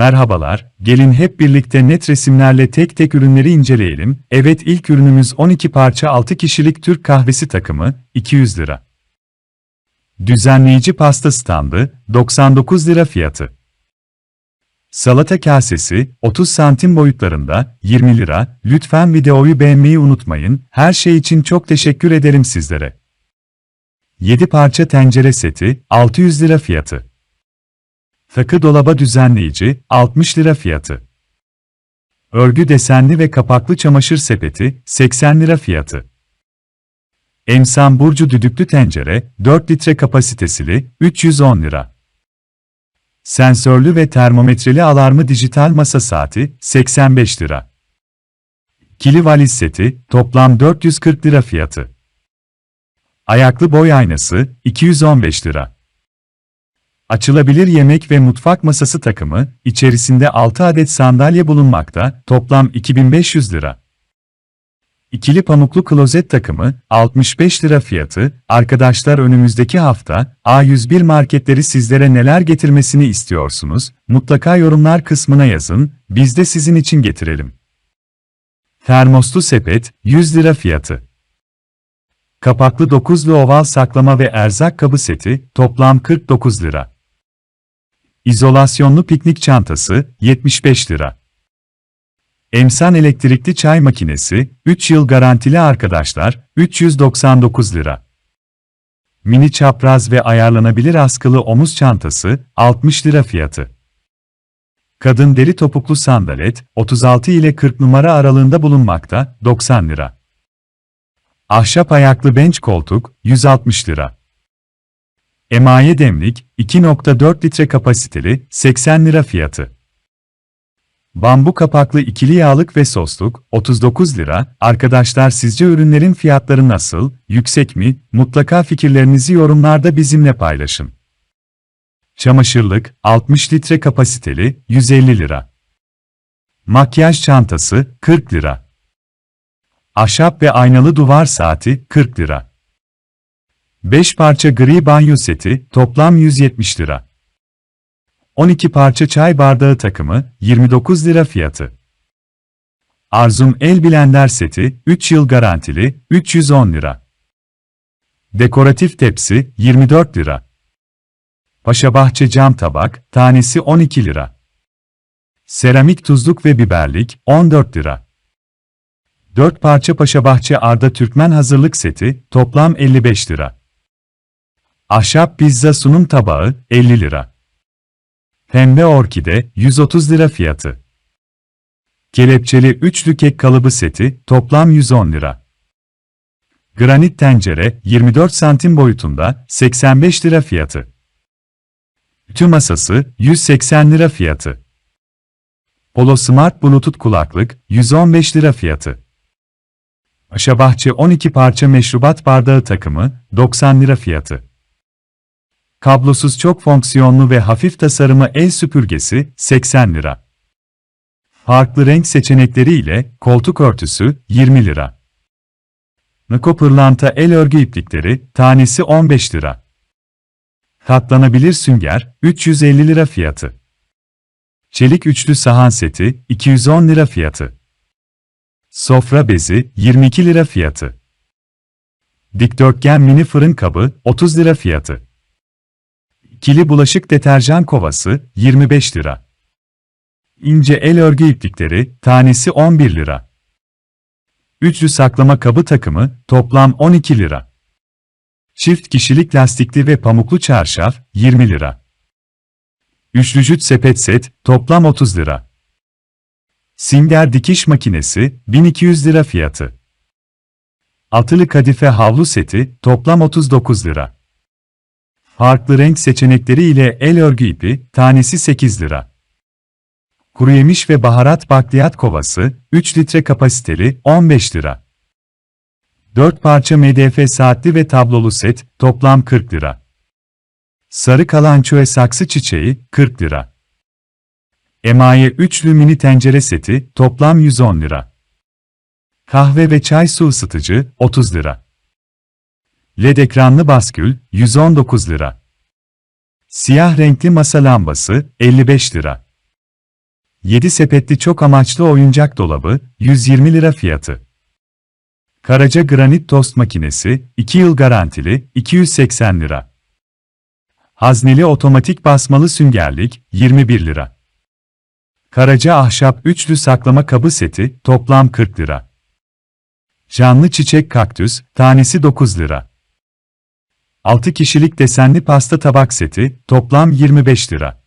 Merhabalar, gelin hep birlikte net resimlerle tek tek ürünleri inceleyelim. Evet ilk ürünümüz 12 parça 6 kişilik Türk kahvesi takımı, 200 lira. Düzenleyici pasta standı, 99 lira fiyatı. Salata kasesi, 30 santim boyutlarında, 20 lira. Lütfen videoyu beğenmeyi unutmayın. Her şey için çok teşekkür ederim sizlere. 7 parça tencere seti, 600 lira fiyatı. Takı dolaba düzenleyici, 60 lira fiyatı. Örgü desenli ve kapaklı çamaşır sepeti, 80 lira fiyatı. Emsan Burcu düdüklü tencere, 4 litre kapasitesili, 310 lira. Sensörlü ve termometreli alarmı dijital masa saati, 85 lira. Kili valiz seti, toplam 440 lira fiyatı. Ayaklı boy aynası, 215 lira. Açılabilir yemek ve mutfak masası takımı, içerisinde 6 adet sandalye bulunmakta, toplam 2500 lira. İkili pamuklu klozet takımı, 65 lira fiyatı, arkadaşlar önümüzdeki hafta, A101 marketleri sizlere neler getirmesini istiyorsunuz, mutlaka yorumlar kısmına yazın, biz de sizin için getirelim. Termoslu sepet, 100 lira fiyatı. Kapaklı 9'lu oval saklama ve erzak kabı seti, toplam 49 lira. İzolasyonlu piknik çantası, 75 lira. Emsan elektrikli çay makinesi, 3 yıl garantili arkadaşlar, 399 lira. Mini çapraz ve ayarlanabilir askılı omuz çantası, 60 lira fiyatı. Kadın deri topuklu sandalet, 36 ile 40 numara aralığında bulunmakta, 90 lira. Ahşap ayaklı bench koltuk, 160 lira. Emaye demlik, 2.4 litre kapasiteli, 80 lira fiyatı. Bambu kapaklı ikili yağlık ve sosluk, 39 lira. Arkadaşlar sizce ürünlerin fiyatları nasıl, yüksek mi? Mutlaka fikirlerinizi yorumlarda bizimle paylaşın. Çamaşırlık, 60 litre kapasiteli, 150 lira. Makyaj çantası, 40 lira. Ahşap ve aynalı duvar saati, 40 lira. 5 parça gri banyo seti, toplam 170 lira. 12 parça çay bardağı takımı, 29 lira fiyatı. Arzum El Blender seti, 3 yıl garantili, 310 lira. Dekoratif tepsi, 24 lira. Paşabahçe cam tabak, tanesi 12 lira. Seramik tuzluk ve biberlik, 14 lira. 4 parça Paşabahçe Arda Türkmen hazırlık seti, toplam 55 lira. Ahşap pizza sunum tabağı, 50 lira. Pembe orkide, 130 lira fiyatı. Kelepçeli üçlü kek kalıbı seti, toplam 110 lira. Granit tencere, 24 santim boyutunda, 85 lira fiyatı. Ütü masası, 180 lira fiyatı. Polo Smart Bluetooth kulaklık, 115 lira fiyatı. Aşabahçe 12 parça meşrubat bardağı takımı, 90 lira fiyatı. Kablosuz çok fonksiyonlu ve hafif tasarımı el süpürgesi, 80 lira. Farklı renk seçenekleri ile koltuk örtüsü, 20 lira. Niko pırlanta el örgü iplikleri, tanesi 15 lira. Katlanabilir sünger, 350 lira fiyatı. Çelik üçlü sahan seti, 210 lira fiyatı. Sofra bezi, 22 lira fiyatı. Dikdörtgen mini fırın kabı, 30 lira fiyatı. Kili bulaşık deterjan kovası, 25 lira. İnce el örgü iplikleri, tanesi 11 lira. Üçlü saklama kabı takımı, toplam 12 lira. Çift kişilik lastikli ve pamuklu çarşaf, 20 lira. Üçlü jüt sepet set, toplam 30 lira. Singer dikiş makinesi, 1200 lira fiyatı. Altılı kadife havlu seti, toplam 39 lira. Farklı renk seçenekleri ile el örgü ipi, tanesi 8 lira. Kuru yemiş ve baharat bakliyat kovası, 3 litre kapasiteli, 15 lira. 4 parça MDF saatli ve tablolu set, toplam 40 lira. Sarı kalanço ve saksı çiçeği, 40 lira. Emaye üçlü mini tencere seti, toplam 110 lira. Kahve ve çay su ısıtıcı, 30 lira. LED ekranlı baskül, 119 lira. Siyah renkli masa lambası, 55 lira. 7 sepetli çok amaçlı oyuncak dolabı, 120 lira fiyatı. Karaca granit tost makinesi, 2 yıl garantili, 280 lira. Hazneli otomatik basmalı süngerlik, 21 lira. Karaca ahşap üçlü saklama kabı seti, toplam 40 lira. Canlı çiçek kaktüs, tanesi 9 lira. 6 kişilik desenli pasta tabak seti, toplam 25 lira.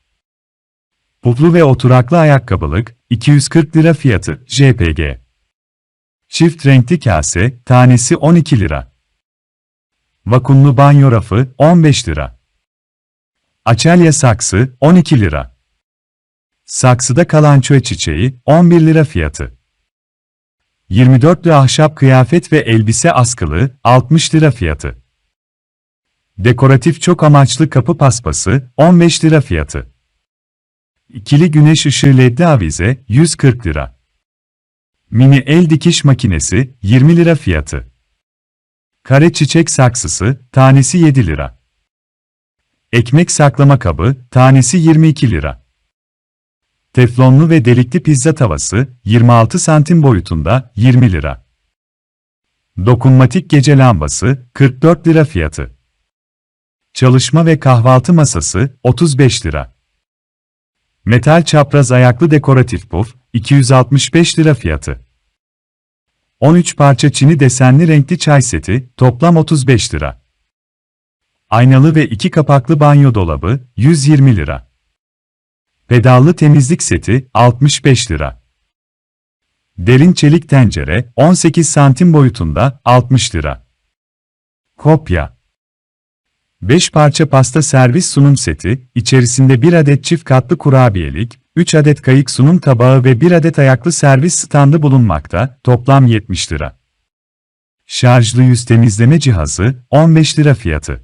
Puflu ve oturaklı ayakkabılık, 240 lira fiyatı, JPG. Çift renkli kase, tanesi 12 lira. Vakumlu banyo rafı, 15 lira. Açelya saksı, 12 lira. Saksıda kalan çöy çiçeği, 11 lira fiyatı. 24'lü ahşap kıyafet ve elbise askılı, 60 lira fiyatı. Dekoratif çok amaçlı kapı paspası, 15 lira fiyatı. İkili güneş ışığı ledli avize, 140 lira. Mini el dikiş makinesi, 20 lira fiyatı. Kare çiçek saksısı, tanesi 7 lira. Ekmek saklama kabı, tanesi 22 lira. Teflonlu ve delikli pizza tavası, 26 santim boyutunda, 20 lira. Dokunmatik gece lambası, 44 lira fiyatı. Çalışma ve kahvaltı masası, 35 lira. Metal çapraz ayaklı dekoratif puf, 265 lira fiyatı. 13 parça çini desenli renkli çay seti, toplam 35 lira. Aynalı ve iki kapaklı banyo dolabı, 120 lira. Pedallı temizlik seti, 65 lira. Derin çelik tencere, 18 santim boyutunda, 60 lira. Kopya 5 parça pasta servis sunum seti, içerisinde 1 adet çift katlı kurabiyelik, 3 adet kayık sunum tabağı ve 1 adet ayaklı servis standı bulunmakta, toplam 70 lira. Şarjlı yüz temizleme cihazı, 15 lira fiyatı.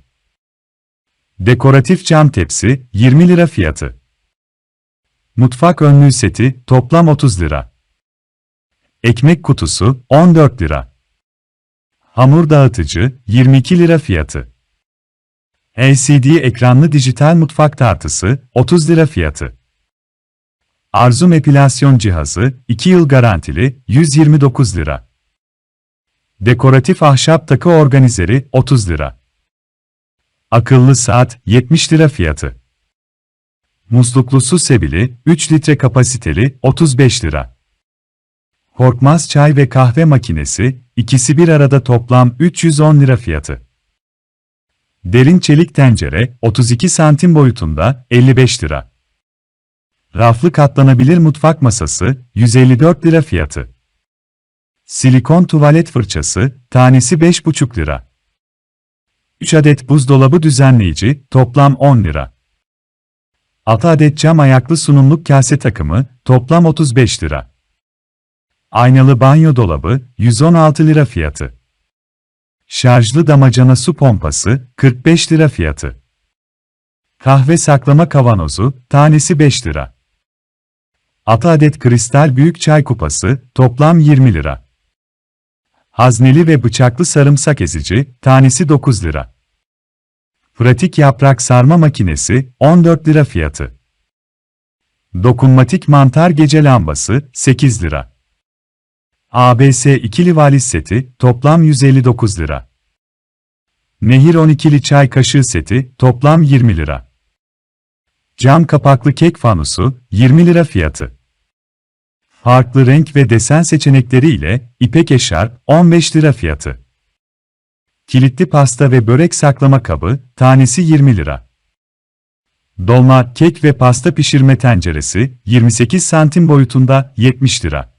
Dekoratif cam tepsi, 20 lira fiyatı. Mutfak önlüğü seti, toplam 30 lira. Ekmek kutusu, 14 lira. Hamur dağıtıcı, 22 lira fiyatı. LCD ekranlı dijital mutfak tartısı, 30 lira fiyatı. Arzum epilasyon cihazı, 2 yıl garantili, 129 lira. Dekoratif ahşap takı organizeri, 30 lira. Akıllı saat, 70 lira fiyatı. Musluklu su sebili, 3 litre kapasiteli, 35 lira. Korkmaz çay ve kahve makinesi, ikisi bir arada toplam 310 lira fiyatı. Derin çelik tencere, 32 santim boyutunda, 55 lira. Raflı katlanabilir mutfak masası, 154 lira fiyatı. Silikon tuvalet fırçası, tanesi 5,5 lira. 3 adet buzdolabı düzenleyici, toplam 10 lira. 6 adet cam ayaklı sunumluk kase takımı, toplam 35 lira. Aynalı banyo dolabı, 116 lira fiyatı. Şarjlı damacana su pompası, 45 lira fiyatı. Kahve saklama kavanozu, tanesi 5 lira. 6 adet kristal büyük çay kupası, toplam 20 lira. Hazneli ve bıçaklı sarımsak ezici, tanesi 9 lira. Pratik yaprak sarma makinesi, 14 lira fiyatı. Dokunmatik mantar gece lambası, 8 lira. ABS ikili valiz seti, toplam 159 lira. Nehir 12'li çay kaşığı seti, toplam 20 lira. Cam kapaklı kek fanusu, 20 lira fiyatı. Farklı renk ve desen seçenekleri ile ipek eşarp, 15 lira fiyatı. Kilitli pasta ve börek saklama kabı, tanesi 20 lira. Dolma, kek ve pasta pişirme tenceresi, 28 santim boyutunda, 70 lira.